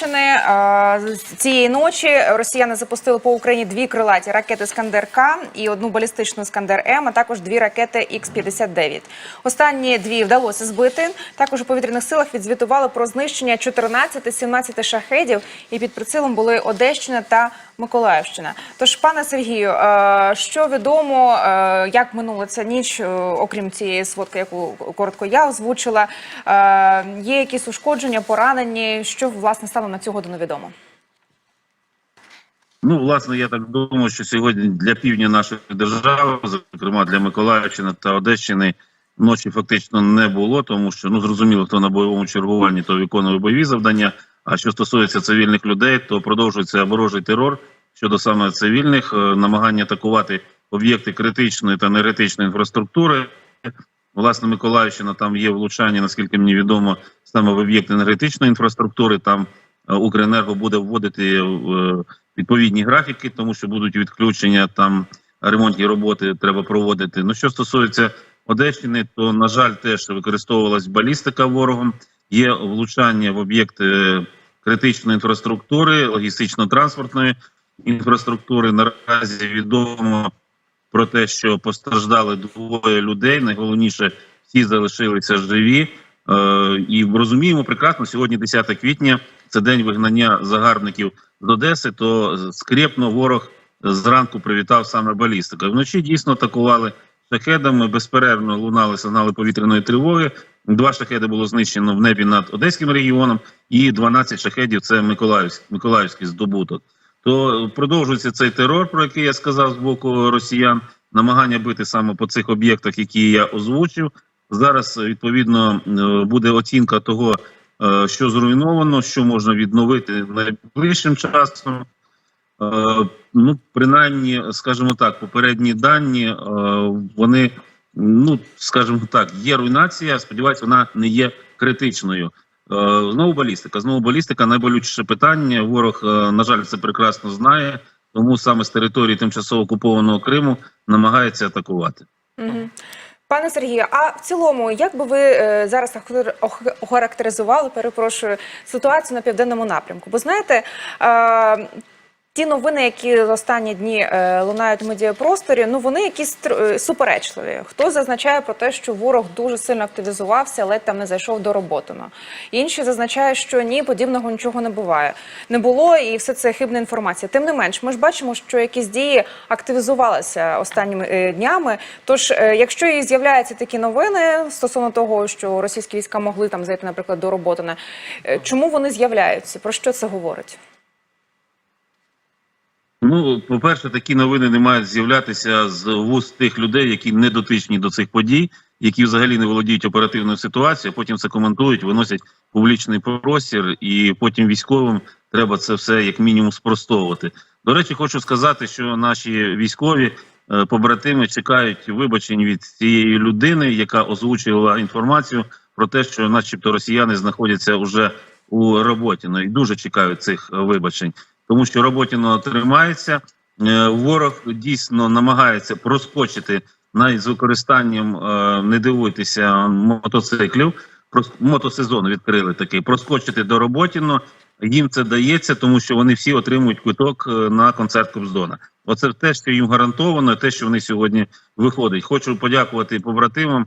З цієї ночі росіяни запустили по Україні дві крилаті ракети Скандер К і одну балістичну Скандер М, а також дві ракети Х-59. Останні дві вдалося збити. Також у повітряних силах відзвітували про знищення 14-17 шахедів, і під прицілом були Одещина та Миколаївщина. Тож, пане Сергію, е, що відомо, е, як минула ця ніч, е, окрім цієї сводки, яку коротко я озвучила, є якісь ушкодження, поранені? Що власне стало на цю годину відомо? Ну, власне, я так думаю, що сьогодні для півдня нашої держави, зокрема для Миколаївщини та Одещини, ночі фактично не було, тому що ну зрозуміло, хто на бойовому чергуванні, то виконує бойові завдання. А що стосується цивільних людей, то продовжується ворожий терор щодо саме цивільних, е, намагання атакувати об'єкти критичної та енергетичної інфраструктури. Власне, Миколаївщина там є влучання, наскільки мені відомо, саме в об'єкти енергетичної інфраструктури. Там е, Укренерго буде вводити е, відповідні графіки, тому що будуть відключення там ремонтні роботи треба проводити. Ну що стосується Одещини, то на жаль, теж використовувалась балістика ворогом. Є влучання в об'єкти критичної інфраструктури, логістично-транспортної інфраструктури. Наразі відомо про те, що постраждали двоє людей. Найголовніше всі залишилися живі. Е, і розуміємо прекрасно, сьогодні 10 квітня, це день вигнання загарбників з Одеси. То скрепно ворог зранку привітав саме балістика. Вночі дійсно атакували шахедами. Безперервно лунали сигнали повітряної тривоги. Два шахеди було знищено в небі над Одеським регіоном, і 12 шахедів це Миколаївський, Миколаївський здобуток. То продовжується цей терор, про який я сказав з боку росіян, намагання бити саме по цих об'єктах, які я озвучив. Зараз відповідно е, буде оцінка того, е, що зруйновано, що можна відновити найближчим часом. Е, Ну, принаймні, скажімо так, попередні дані вони, ну скажімо так, є руйнація. Сподіваюсь, вона не є критичною. Е, Знову балістика. Знову балістика найболючіше питання. Ворог, е, на жаль, це прекрасно знає, тому саме з території тимчасово окупованого Криму намагається атакувати. Угу. Пане Сергію, а в цілому, як би ви е, зараз охарактеризували, перепрошую, ситуацію на південному напрямку? Бо знаєте, ті новини, які останні дні е, лунають в медіапросторі, ну вони якісь е, суперечливі. Хто зазначає про те, що ворог дуже сильно активізувався, ледь там не зайшов до Роботина. Інші зазначають, що ні, подібного нічого не буває. Не було, і все це хибна інформація. Тим не менш, ми ж бачимо, що якісь дії активізувалися останніми е, днями. Тож, якщо і з'являються такі новини стосовно того, що російські війська могли там зайти, наприклад, до Роботина, е, чому вони з'являються? Про що це говорить? Ну, по-перше, такі новини не мають з'являтися з вуст тих людей, які не дотичні до цих подій, які взагалі не володіють оперативною ситуацією. Потім це коментують, виносять публічний простір, і потім військовим треба це все як мінімум спростовувати. До речі, хочу сказати, що наші військові е, побратими чекають вибачень від цієї людини, яка озвучила інформацію про те, що, начебто, росіяни знаходяться вже у роботі. Ну і дуже чекають цих вибачень тому що Роботіно тримається. Е, Ворог дійсно намагається проскочити навіть з використанням, е, не дивуйтеся, мотоциклів. Мотосезон відкрили такий, проскочити до Роботіно. Їм це дається, тому що вони всі отримують квиток е, на концерт Кобздона. Оце те, що їм гарантовано, те, що вони сьогодні виходять. Хочу подякувати побратимам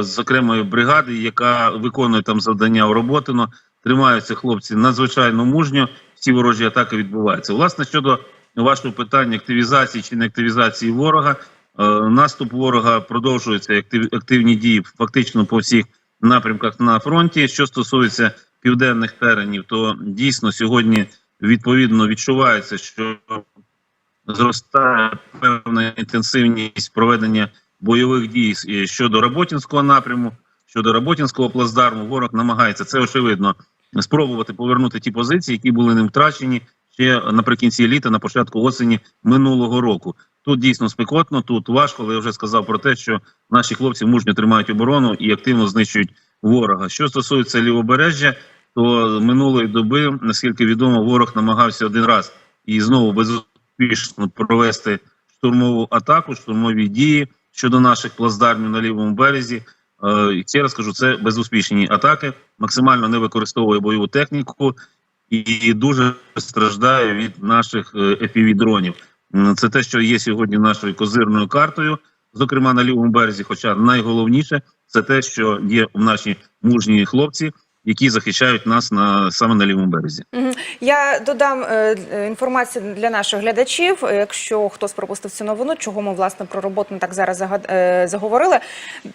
з окремої бригади, яка виконує там завдання у Роботино. Тримаються хлопці надзвичайно мужньо. Всі ворожі атаки відбуваються. Власне щодо вашого питання активізації чи не активізації ворога, е, наступ ворога продовжується активні дії фактично по всіх напрямках на фронті. Що стосується південних теренів, то дійсно сьогодні відповідно відчувається, що зростає певна інтенсивність проведення бойових дій щодо Роботінського напряму, щодо Роботінського плацдарму. Ворог намагається це очевидно спробувати повернути ті позиції, які були ним втрачені ще наприкінці літа, на початку осені минулого року. Тут дійсно спекотно, тут важко, але я вже сказав про те, що наші хлопці мужньо тримають оборону і активно знищують ворога. Що стосується лівобережжя, то минулої доби, наскільки відомо, ворог намагався один раз і знову безуспішно провести штурмову атаку, штурмові дії щодо наших плацдармів на лівому березі. Е, ще раз кажу, це безуспішні атаки, максимально не використовує бойову техніку. і дуже страждає від наших fpv дронів. Це те, що є сьогодні нашою козирною картою, зокрема на лівому березі. Хоча найголовніше це те, що є в наші мужні хлопці, які захищають нас на саме на лівому березі. Я додам е, е, інформацію для наших глядачів. Якщо хтось пропустив цю новину, чого ми власне про роботу так зараз е, заговорили.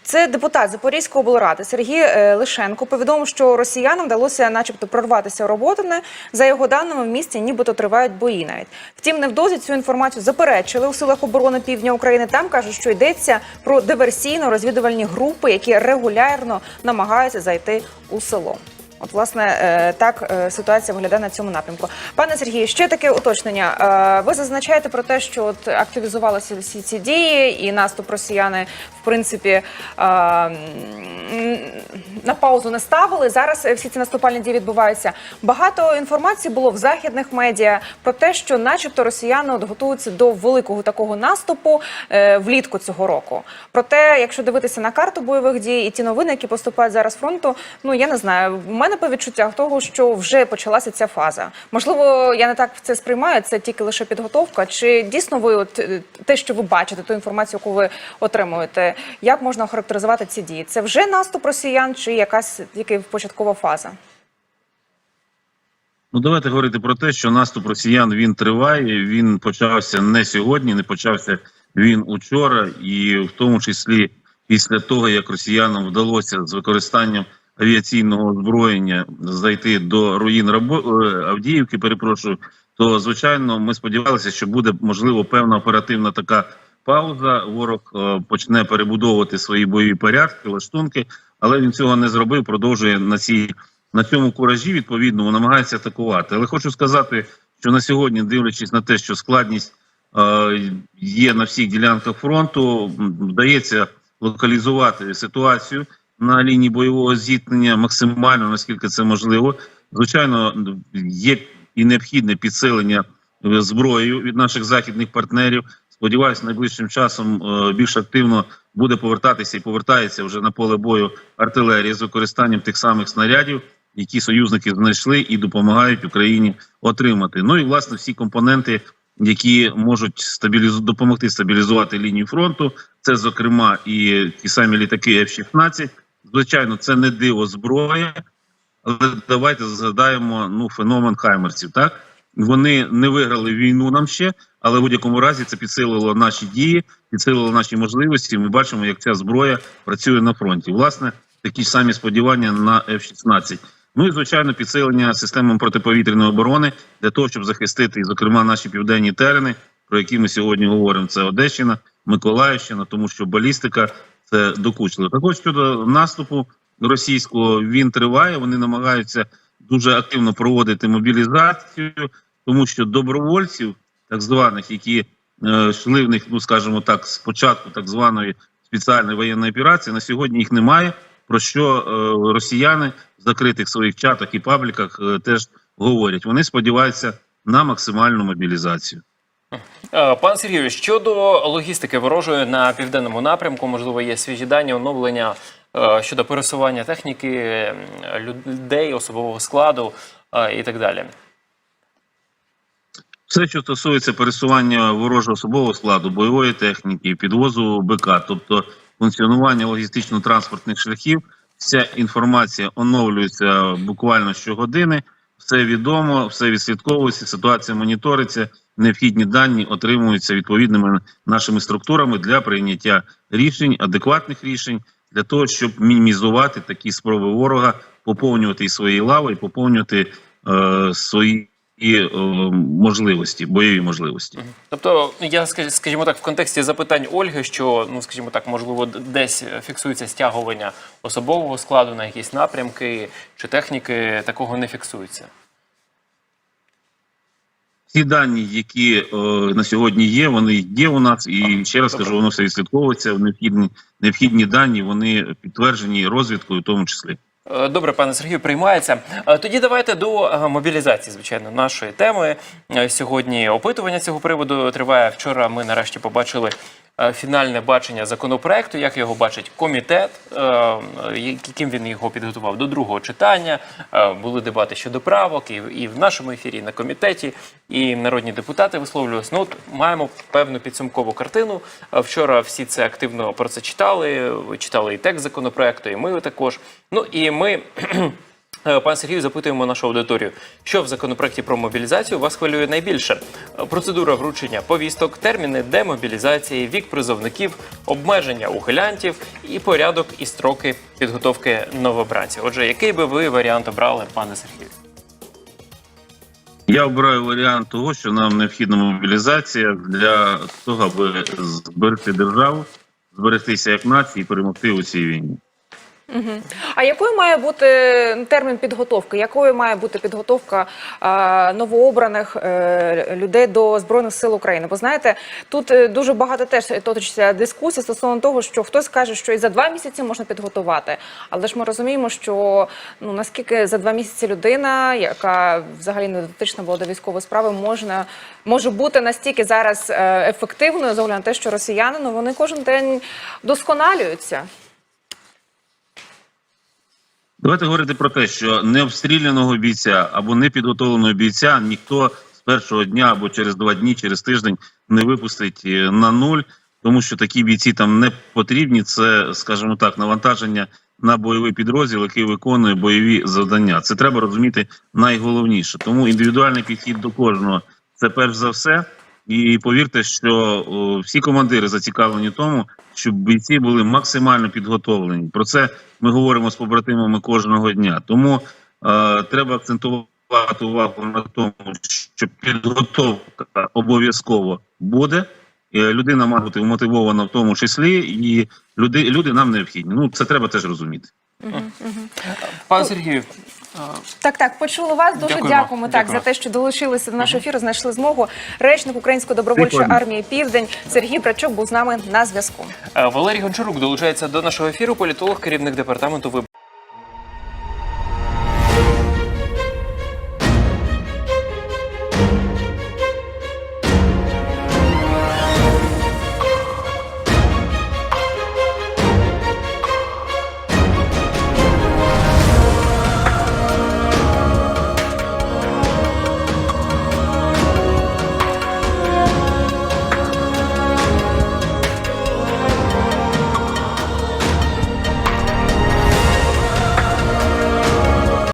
Це депутат Запорізької облради Сергій Лишенко повідомив, що росіянам вдалося, начебто, прорватися у Роботине. За його даними, в місті нібито тривають бої навіть. Втім, невдовзі цю інформацію заперечили у силах оборони Півдня України. Там кажуть, що йдеться про диверсійно-розвідувальні групи, які регулярно намагаються зайти у село. От, власне, е, так е, ситуація виглядає на цьому напрямку. Пане Сергію, ще таке уточнення. Е, Ви зазначаєте про те, що от активізувалися всі ці дії, і наступ росіяни, в принципі, на паузу не ставили. Зараз всі ці наступальні дії відбуваються. Багато інформації було в західних медіа про те, що, начебто, росіяни от готуються до великого такого наступу влітку цього року. Проте, якщо дивитися на карту бойових дій і ті новини, які поступають зараз фронту, ну я не знаю. У мене по відчуттях того, що вже почалася ця фаза. Можливо, я не так це сприймаю. Це тільки лише підготовка. Чи дійсно ви от е, те, що ви бачите, ту інформацію, яку ви отримуєте, як можна охарактеризувати ці дії? Це вже наступ росіян, чи якась тільки початкова фаза? Ну, давайте говорити про те, що наступ росіян він триває. Він почався не сьогодні, не почався він учора, і в тому числі після того, як росіянам вдалося з використанням авіаційного озброєння зайти до руїн Рабо... е, Авдіївки, перепрошую, то звичайно ми сподівалися, що буде можливо певна оперативна така пауза. Ворог е, почне перебудовувати свої бойові порядки, лаштунки, але він цього не зробив. Продовжує на цій на цьому куражі відповідно намагається атакувати. Але хочу сказати, що на сьогодні, дивлячись на те, що складність е, є на всіх ділянках фронту, вдається локалізувати ситуацію на лінії бойового зіткнення максимально наскільки це можливо. Звичайно, є і необхідне підсилення е, зброєю від наших західних партнерів. Сподіваюся, найближчим часом е, більш активно буде повертатися і повертається вже на поле бою артилерія з використанням тих самих снарядів, які союзники знайшли і допомагають Україні отримати. Ну і власне всі компоненти, які можуть стабілізу допомогти стабілізувати лінію фронту. Це зокрема і ті самі літаки F-16. Звичайно, це не диво зброя, але давайте згадаємо ну феномен хаймерців. Так вони не виграли війну нам ще, але в будь-якому разі це підсилило наші дії, підсилило наші можливості. Ми бачимо, як ця зброя працює на фронті. Власне, такі ж самі сподівання на F-16. Ну і звичайно, підсилення системи протиповітряної оборони для того, щоб захистити, зокрема, наші південні терени, про які ми сьогодні говоримо. Це Одещина, Миколаївщина, тому що балістика це докучливо. Також щодо наступу російського він триває. Вони намагаються дуже активно проводити мобілізацію, тому що добровольців, так званих, які е, йшли в них, ну скажімо так, спочатку так званої спеціальної воєнної операції, на сьогодні їх немає. Про що е, росіяни в закритих своїх чатах і пабліках е, теж говорять. Вони сподіваються на максимальну мобілізацію. Е, Пан Сергію, щодо логістики ворожої на південному напрямку, можливо, є свіжі дані, оновлення е, щодо пересування техніки, людей, особового складу е, і так далі. Все, що стосується пересування ворожого особового складу, бойової техніки, підвозу БК, тобто функціонування логістично-транспортних шляхів, вся інформація оновлюється буквально щогодини. Все відомо, все відслідковується, ситуація моніториться, необхідні дані отримуються відповідними нашими структурами для прийняття рішень, адекватних рішень, для того, щоб мінімізувати такі спроби ворога поповнювати і свої лави, і поповнювати е, свої е, можливості, бойові можливості. Тобто, я скаж- скажімо так, в контексті запитань Ольги, що ну скажімо так, можливо, десь фіксується стягування особового складу на якісь напрямки чи техніки, такого не фіксується. Ті дані, які е, на сьогодні є, вони є у нас, і ще раз кажу, воно все відслідковується. Необхідні необхідні дані, вони підтверджені розвідкою, в тому числі. Е, Добре, пане Сергію, приймається. Е, Тоді давайте до е, мобілізації, звичайно, нашої теми. Сьогодні опитування цього приводу триває. Вчора ми нарешті побачили фінальне бачення законопроекту, як його бачить комітет, е, е, яким він його підготував до другого читання. Е, Були дебати щодо правок, і, в нашому ефірі, і на комітеті, і народні депутати висловлювалися. Ну, от маємо певну підсумкову картину. Е, Вчора всі це активно про це читали. Читали і текст законопроекту, і ми також. Ну і ми. Е, Пане Сергію, запитуємо нашу аудиторію, що в законопроекті про мобілізацію вас хвилює найбільше? Процедура вручення повісток, терміни демобілізації, вік призовників, обмеження ухилянтів і порядок і строки підготовки новобранців. Отже, який би ви варіант обрали, пане Сергію? Я обираю варіант того, що нам необхідна мобілізація для того, аби зберегти державу, зберегтися як нація і перемогти у цій війні. А якою має бути термін підготовки? Якою має бути підготовка новообраних е, людей до збройних сил України? Бо знаєте, тут е, дуже багато теж точиться дискусій стосовно того, що хтось каже, що і за два місяці можна підготувати. Але ж ми розуміємо, що ну наскільки за два місяці людина, яка взагалі не дотична була до військової справи, можна може бути настільки зараз е, ефективною з огляду на те, що росіяни ну вони кожен день досконалюються. Давайте говорити про те, що необстріляного бійця або непідготовленого бійця ніхто з першого дня або через два дні, через тиждень не випустить е, на нуль, тому що такі бійці там не потрібні. Це, скажімо так, навантаження на бойовий підрозділ, який виконує бойові завдання. Це треба розуміти найголовніше. Тому індивідуальний підхід до кожного це перш за все. І повірте, що всі командири зацікавлені тому, щоб бійці були максимально підготовлені. Про це ми говоримо з побратимами кожного дня. Тому е, треба акцентувати увагу на тому, що підготовка обов'язково буде. Е, Людина має бути вмотивована в тому числі, і люди, люди нам необхідні. Ну це треба теж розуміти. Пане Сергію, Так, так, почули вас. Дуже Дякуємо. дякуємо, так за те, що долучилися до нашого ефіру. Знайшли змогу. Речник Української добровольчої армії Південь Сергій Брачок був з нами на зв'язку. е, Валерій Гончарук долучається до нашого ефіру. Політолог, керівник департаменту виборів.